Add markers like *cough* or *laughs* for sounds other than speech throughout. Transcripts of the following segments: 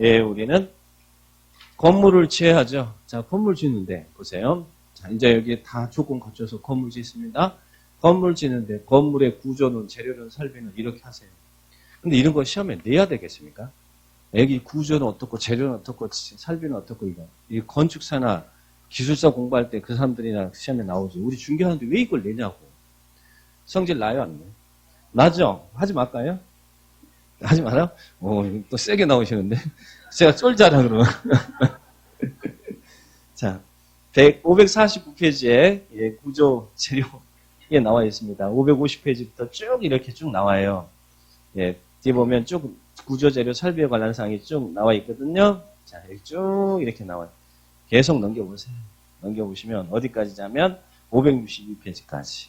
예, 우리는 건물을 취해야죠. 자, 건물 짓는데 보세요. 자, 이제 여기 다 조건 갖춰서 건물 짓습니다. 건물 짓는데 건물의 구조는 재료는 설비는 이렇게 하세요. 근데 이런 거 시험에 내야 되겠습니까? 여기 구조는 어떻고 재료는 어떻고 설비는 어떻고 이거 이 건축사나 기술사 공부할 때 그 사람들이나 시험에 나오지. 우리 중개하는데 왜 이걸 내냐고. 성질 나요 안 나요? 나죠? 하지 말까요? 하지 마라? 오, 또 세게 나오시는데. *laughs* 제가 쫄자라 그러면. *laughs* 자, 549페이지에 예, 구조 재료에 나와 있습니다. 550페이지부터 쭉 이렇게 쭉 나와요. 예, 뒤에 보면 쭉 구조 재료 설비에 관한 사항이 쭉 나와 있거든요. 자, 쭉 이렇게 나와요. 계속 넘겨보세요. 넘겨보시면 어디까지냐면 562페이지까지.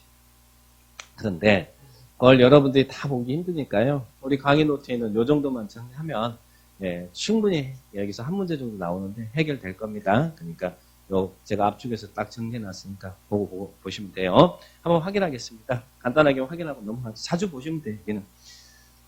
그런데 그 걸 여러분들이 다 보기 힘드니까요. 우리 강의 노트에 있는 요 정도만 정리하면 예, 충분히 여기서 한 문제 정도 나오는데 해결될 겁니다. 그러니까 요 제가 앞쪽에서 딱 정리해 놨으니까 보고, 보고 보시면 돼요. 한번 확인하겠습니다. 간단하게 확인하고 넘어가서 자주 보시면 돼요. 여기는.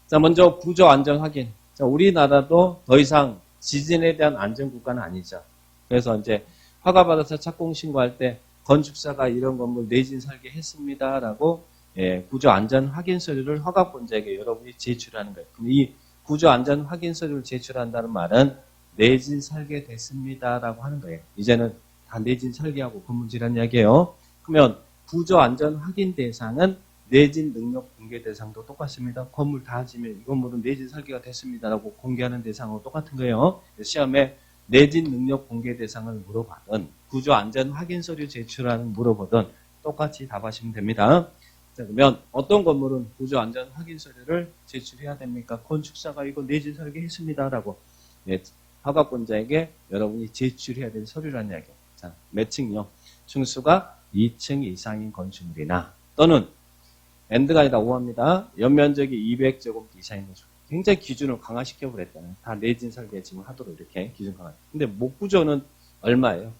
자, 먼저 구조 안전 확인. 자, 우리나라도 더 이상 지진에 대한 안전 국가는 아니죠. 그래서 이제 허가받아서 착공 신고할 때 건축사가 이런 건물 내진 설계했습니다라고 예, 구조 안전 확인 서류를 허가권자에게 여러분이 제출하는 거예요. 그럼 이 구조 안전 확인 서류를 제출한다는 말은 내진 설계됐습니다라고 하는 거예요. 이제는 다 내진 설계하고 건물지란 이야기예요. 그러면 구조 안전 확인 대상은 내진 능력 공개 대상도 똑같습니다. 건물 다 지면 이 건물은 내진 설계가 됐습니다라고 공개하는 대상하고 똑같은 거예요. 시험에 내진 능력 공개 대상을 물어봐든 구조 안전 확인 서류 제출하는 물어보든 똑같이 답하시면 됩니다. 자, 그러면 어떤 건물은 구조 안전 확인 서류를 제출해야 됩니까? 건축사가 이거 내진 설계했습니다라고 예, 허가권자에게 여러분이 제출해야 될 서류라는 이야기예요. 자, 몇 층요? 층수가 2층 이상인 건축물이나 또는 엔드가 아니라 5합니다. 연면적이 200제곱미터 이상인 건축물. 굉장히 기준을 강화시켜 버렸잖아요. 다 내진 설계 지금 하도록 이렇게 기준 강화. 근데 목구조는 얼마예요?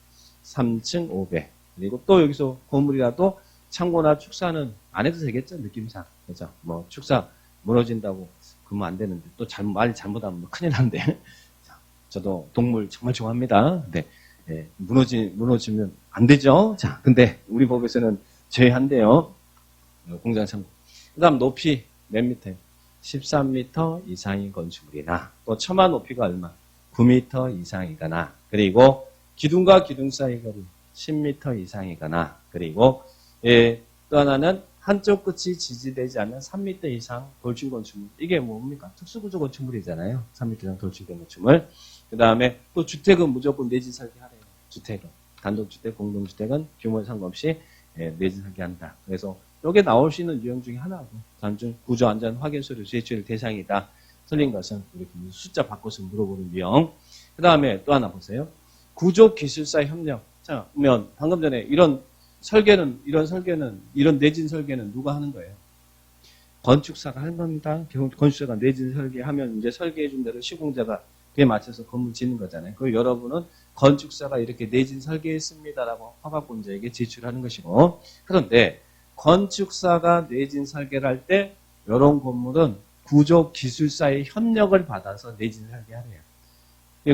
3층 500. 그리고 또 여기서 건물이라도 창고나 축사는 안 해도 되겠죠 느낌상 그죠? 뭐 축사 무너진다고 그러면 안 되는데 또 잘못 말 잘못하면 뭐 큰일 난데. *laughs* 자, 저도 동물 정말 좋아합니다. 근데 예, 무너지 무너지면 안 되죠. 자, 근데 우리 법에서는 제한대요. 어, 공장 참고. 그다음 높이 몇 미터? 13m 이상인 건축물이나 또 처마 높이가 얼마? 9m 이상이거나 그리고 기둥과 기둥 사이 거리 10m 이상이거나 그리고 예, 또 하나는 한쪽 끝이 지지되지 않는 3m 이상 돌출 건축물. 이게 뭡니까? 특수구조 건축물이잖아요. 3m 이상 돌출된 건축물. 그 다음에 또 주택은 무조건 내지 설계하래요. 주택은. 단독주택, 공동주택은 규모에 상관없이 예, 내지 설계한다. 그래서 여기에 나올 수 있는 유형 중에 하나고 단순 구조 안전 확인 서류 제출 대상이다. 틀린 것은 이렇게 숫자 바꿔서 물어보는 유형. 그 다음에 또 하나 보세요. 구조 기술사 협력. 자, 그러면 방금 전에 이런 설계는 이런 설계는 이런 내진 설계는 누가 하는 거예요? 건축사가 하는 겁니다. 건축사가 내진 설계하면 이제 설계해 준 대로 시공자가 그에 맞춰서 건물 짓는 거잖아요. 그 여러분은 건축사가 이렇게 내진 설계했습니다라고 허가권자에게 제출하는 것이고 그런데 건축사가 내진 설계를 할 때 이런 건물은 구조 기술사의 협력을 받아서 내진 설계하래요.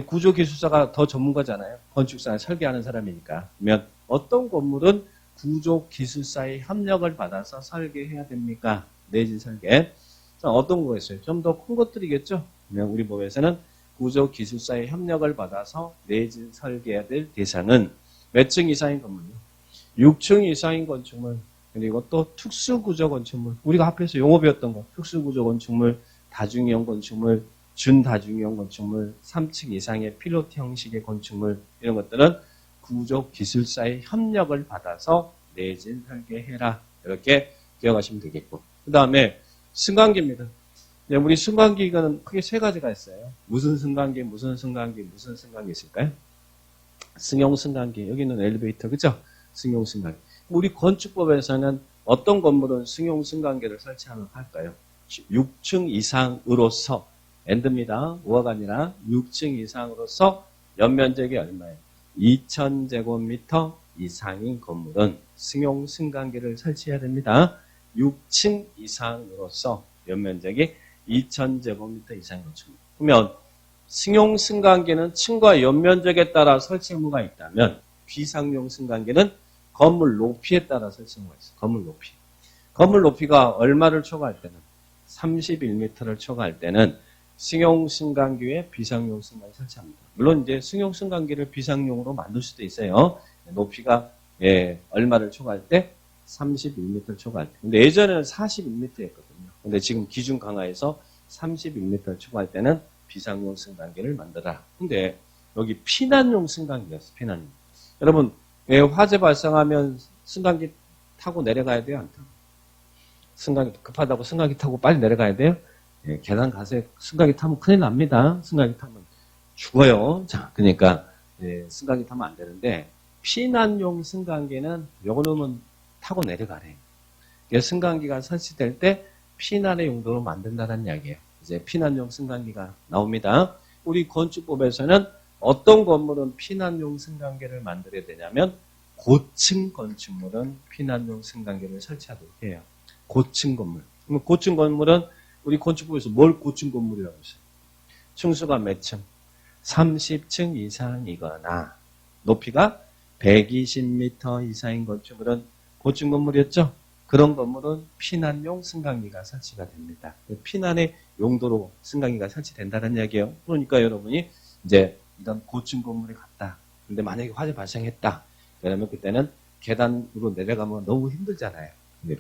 구조 기술사가 더 전문가잖아요. 건축사 설계하는 사람이니까. 그러면 어떤 건물은 구조기술사의 협력을 받아서 설계해야 됩니까? 내진 설계. 자, 어떤 거겠어요? 좀 더 큰 것들이겠죠? 그러면 우리 법에서는 구조 기술사의 협력을 받아서 내진 설계해야 될 대상은 몇 층 이상인 건물요? 6층 이상인 건축물, 그리고 또 특수구조 건축물. 우리가 앞에서 용어 배웠던 거. 특수구조 건축물, 다중이용 건축물, 준다중이용 건축물, 3층 이상의 필로티 형식의 건축물, 이런 것들은 구조 기술사의 협력을 받아서 내진 설계해라. 이렇게 기억하시면 되겠고. 그 다음에 승강기입니다. 네, 우리 승강기는 크게 세 가지가 있어요. 무슨 승강기, 무슨 승강기, 무슨 승강기 있을까요? 승용 승강기. 여기는 엘리베이터, 그죠? 승용 승강기. 우리 건축법에서는 어떤 건물은 승용 승강기를 설치하면 할까요? 6층 이상으로서 엔드입니다. 5가 아니라 6층 이상으로서 연면적이 얼마예요? 2,000제곱미터 이상인 건물은 승용 승강기를 설치해야 됩니다. 6층 이상으로서 연면적이 2,000제곱미터 이상인 건축물. 그러면 승용 승강기는 층과 연면적에 따라 설치 의무가 있다면 비상용 승강기는 건물 높이에 따라 설치 의무가 있어요. 건물 높이. 건물 높이가 얼마를 초과할 때는 31m를 초과할 때는 승용 승강기에 비상용 승강기 설치합니다. 물론 이제 승용 승강기를 비상용으로 만들 수도 있어요. 높이가 예, 얼마를 초과할 때 31m를 초과할 때. 근데 예전에는 41m였거든요. 근데 지금 기준 강화해서 31m를 초과할 때는 비상용 승강기를 만들어라. 근데 여기 피난용 승강기였어. 피난용. 여러분 예, 화재 발생하면 승강기 타고 내려가야 돼요, 안 타고? 승강기 급하다고 승강기 타고 빨리 내려가야 돼요? 예, 계단 가서 승강기 타면 큰일 납니다. 승강기 타면 죽어요. 자, 그러니까 예, 승강기 타면 안 되는데 피난용 승강기는 요거는 타고 내려가래. 승강기가 설치될 때 피난의 용도로 만든다는 이야기예요. 이제 피난용 승강기가 나옵니다. 우리 건축법에서는 어떤 건물은 피난용 승강기를 만들어야 되냐면 고층 건축물은 피난용 승강기를 설치하도록 해요. 고층 건물. 그럼 고층 건물은 우리 건축법에서 뭘 고층 건물이라고 했어요? 층수가 몇 층? 30층 이상이거나 높이가 120m 이상인 건축물은 고층 건물이었죠? 그런 건물은 피난용 승강기가 설치가 됩니다. 피난의 용도로 승강기가 설치된다는 이야기예요. 그러니까 여러분이 이제 이런 고층 건물에 갔다. 근데 만약에 화재 발생했다. 그러면 그때는 계단으로 내려가면 너무 힘들잖아요.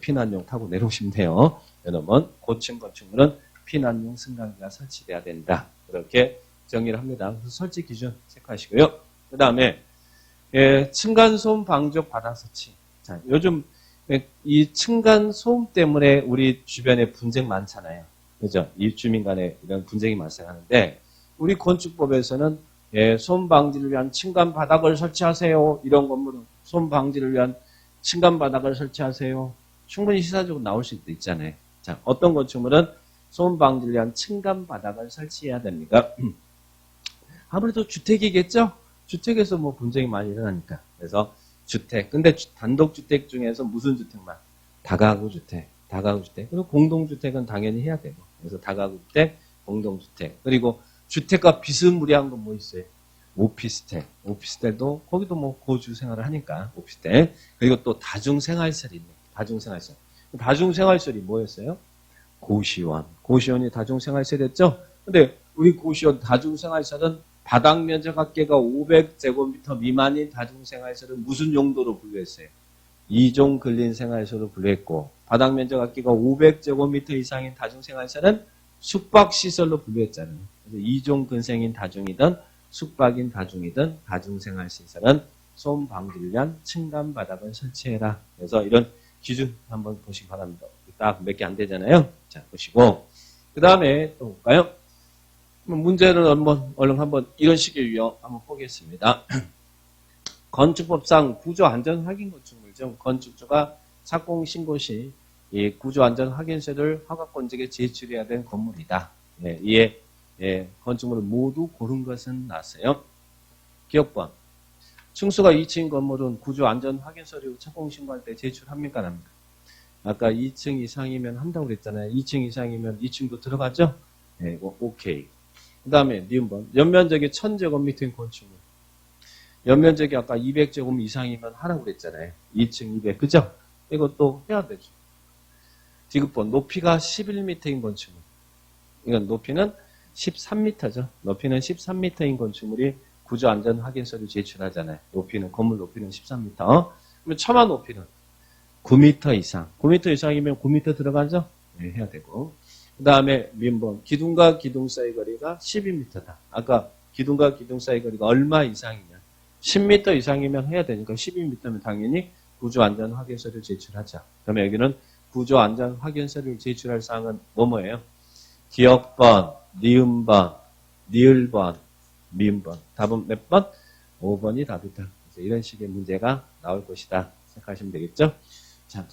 피난용 타고 내려오시면 돼요. 여러분 고층 건축물은 피난용 승강기가 설치돼야 된다. 그렇게 정의를 합니다. 그래서 설치 기준 체크하시고요. 그 다음에 예, 층간소음 바닥 설치. 자, 요즘 예, 이 층간 소음 때문에 우리 주변에 분쟁 많잖아요. 그죠? 이주민 간에 이런 분쟁이 발생하는데 우리 건축법에서는 예, 소음 방지를 위한 층간 바닥을 설치하세요. 이런 건물은 소음 방지를 위한 층간 바닥을 설치하세요. 충분히 시사적으로 나올 수도 있잖아요. 자, 어떤 건축물은 소음 방지를 위한 층간 바닥을 설치해야 됩니까? *clears throat* 아무래도 주택이겠죠? 주택에서 뭐 분쟁이 많이 일어나니까. 그래서 주택. 근데 주- 단독주택 중에서 무슨 주택만? 다가구 주택, 다가구 주택. 그리고 공동주택은 당연히 해야 되고. 그래서 다가구 주택, 공동주택. 그리고 주택과 비스무리한 건 뭐 있어요? 오피스텔. 오피스텔도 거기도 뭐 고주 생활을 하니까 오피스텔. 그리고 또 다중생활설이 있네. 다중생활설. 다중생활설이 뭐였어요? 고시원. 고시원이 다중생활설이었죠? 근데 우리 고시원 다중생활설은 바닥 면적 합계가 500제곱미터 미만인 다중생활설은 무슨 용도로 분류했어요? 이종 근린 생활설로 분류했고 바닥 면적 합계가 500제곱미터 이상인 다중생활설은 숙박시설로 분류했잖아요. 그래서 이종 근생인 다중이든 숙박인 다중이든 다중생활시설은 소음 방지를 위한 층간 바닥을 설치해라. 그래서 이런 기준 한번 보시기 바랍니다. 딱 몇 개 안 되잖아요. 자 보시고 그 다음에 또 볼까요? 문제를 한번 얼른 한번 이런 식의 유형 한번 보겠습니다. *clears throat* 건축법상 구조 안전 확인 건축물 중 건축주가 착공 신고 시이 구조 안전 확인서를 허가권직에 제출해야 되는 건물이다. 예, 이에 예, 건축물을 모두 고른 것은 나세요. 기억번. 층수가 2층 건물은 구조 안전 확인 서류 착공 신고할 때 제출합니까, 안 합니까? 아까 2층 이상이면 한다고 그랬잖아요. 2층 이상이면 2층도 들어가죠? 네, 오- 오케이. 그 다음에 니은번. 연면적이 1000제곱미터인 건축물. 연면적이 아까 200제곱 이상이면 하라고 그랬잖아요. 2층 200. 그죠? 이것도 해야 되죠. 디귿번. 높이가 11m인 건축물. 이건 높이는 13m죠. 높이는 13m인 건축물이 구조 안전 확인 서류 제출하잖아요. 높이는, 건물 높이는 13m. 그러면 처마 높이는 9m 이상. 9m 이상이면 9m 들어가죠? 네, 해야 되고. 그 다음에 민번. 기둥과 기둥 사이 거리가 12m다. 아까 기둥과 기둥 사이 거리가 얼마 이상이냐? 10m 이상이면 해야 되니까 12m면 당연히 구조 안전 확인 서류 제출하자. 그러면 여기는 구조 안전 확인 서류를 제출할 사항은 뭐뭐예요? 기억번, 니은번, 니을번, 미음번. 답은 몇 번? 5번이 답이다. 이런 식의 문제가 나올 것이다. 생각하시면 되겠죠? 자.